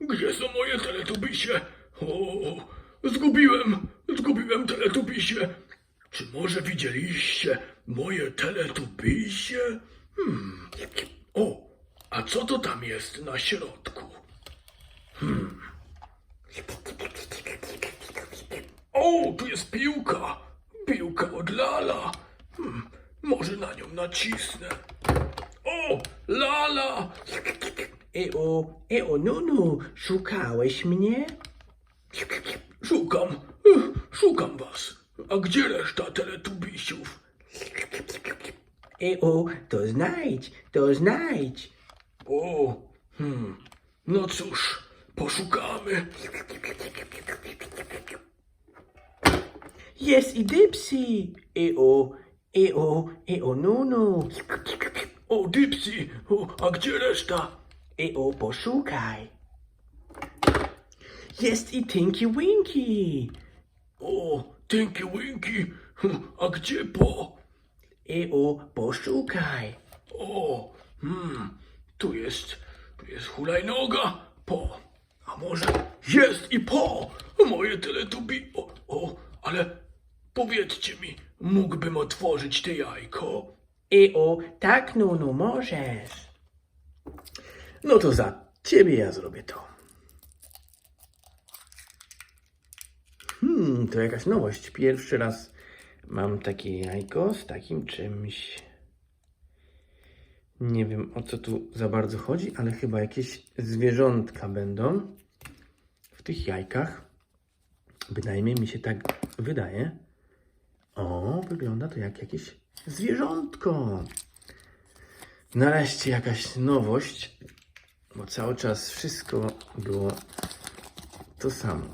Gdzie są moje teletubisie? O, zgubiłem, zgubiłem teletubisie. Czy może widzieliście moje teletubisie? Hmm. O, a co to tam jest na środku? Hmm. O, tu jest piłka. Lala. Hmm, może na nią nacisnę. O, Lala! Eo, eo, Nunu, szukałeś mnie? Szukam, szukam was. A gdzie reszta teletubisiów? Eo, to znajdź, to znajdź. O, hmm, no cóż, poszukamy. Jest i Dipsy. Eo, eo, eo, Nunu. O, Dipsy, o, a gdzie reszta? Eo, poszukaj. Jest i Tinky Winky. O, Tinky Winky, a gdzie Po? Eo, poszukaj. O, hmm, tu jest, tu jest hulajnoga, Po. A może jest i Po? Moje teletubi... O, o, ale powiedzcie mi, mógłbym otworzyć te jajko? Eo, tak, Nunu, możesz. No to za ciebie ja zrobię to. Hmm, to jakaś nowość. Pierwszy raz mam takie jajko z takim czymś. Nie wiem o co tu za bardzo chodzi, ale chyba jakieś zwierzątka będą w tych jajkach. Bynajmniej mi się tak wydaje. O, wygląda to jak jakieś zwierzątko. Nareszcie jakaś nowość, bo cały czas wszystko było to samo.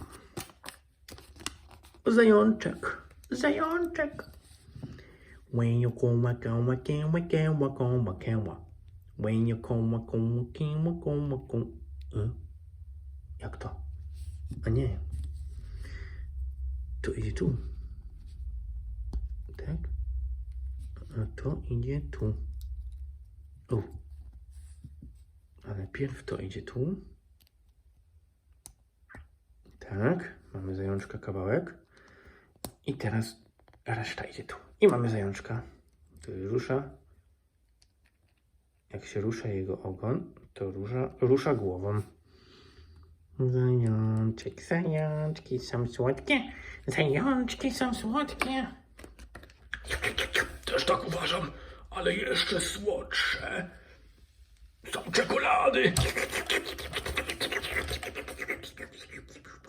Zajączek, zajączek. When you come, come, come, come, come, come. When you come, come, come, come, come. Jak to? A nie. To idzie tu. Tak? A to idzie tu. O. A najpierw to idzie tu. Tak, mamy zajączka kawałek. I teraz reszta idzie tu. I mamy zajączka. który rusza. Jak się rusza jego ogon, to rusza, rusza głową. Zajączek, zajączki są słodkie. Zajączki są słodkie. Też tak uważam, ale jeszcze słodsze są czekolady.